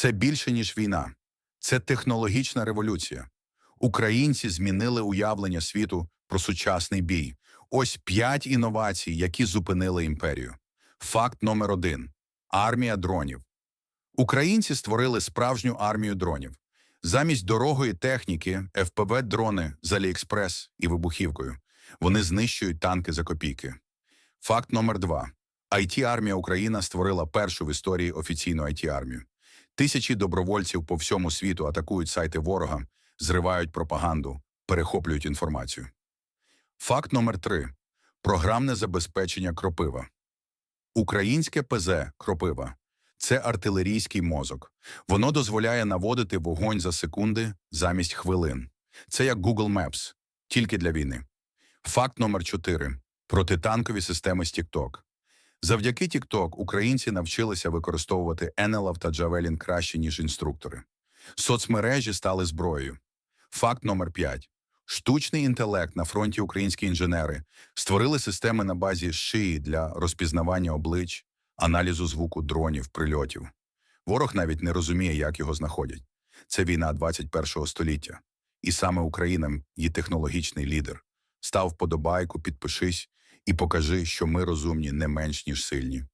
Це більше, ніж війна. Це технологічна революція. Українці змінили уявлення світу про сучасний бій. Ось п'ять інновацій, які зупинили імперію. Факт номер один: армія дронів. Українці створили справжню армію дронів. Замість дорогої техніки ФПВ-дрони з Аліекспрес і вибухівкою. Вони знищують танки за копійки. Факт номер два: it армія Україна створила першу в історії офіційну it армію Тисячі добровольців по всьому світу атакують сайти ворога, зривають пропаганду, перехоплюють інформацію. Факт номер три: програмне забезпечення Кропива. Українське ПЗ Кропива це артилерійський мозок. Воно дозволяє наводити вогонь за секунди замість хвилин. Це як Google Maps, тільки для війни. Факт номер 4. Протитанкові системи з TikTok. Завдяки TikTok українці навчилися використовувати НЛАВ та Javelin краще, ніж інструктори. Соцмережі стали зброєю. Факт номер 5. Штучний інтелект на фронті українські інженери створили системи на базі шиї для розпізнавання облич, аналізу звуку дронів, прильотів. Ворог навіть не розуміє, як його знаходять. Це війна 21-го століття. І саме Україна, її технологічний лідер. Став вподобайку, підпишись і покажи, що ми розумні не менш, ніж сильні.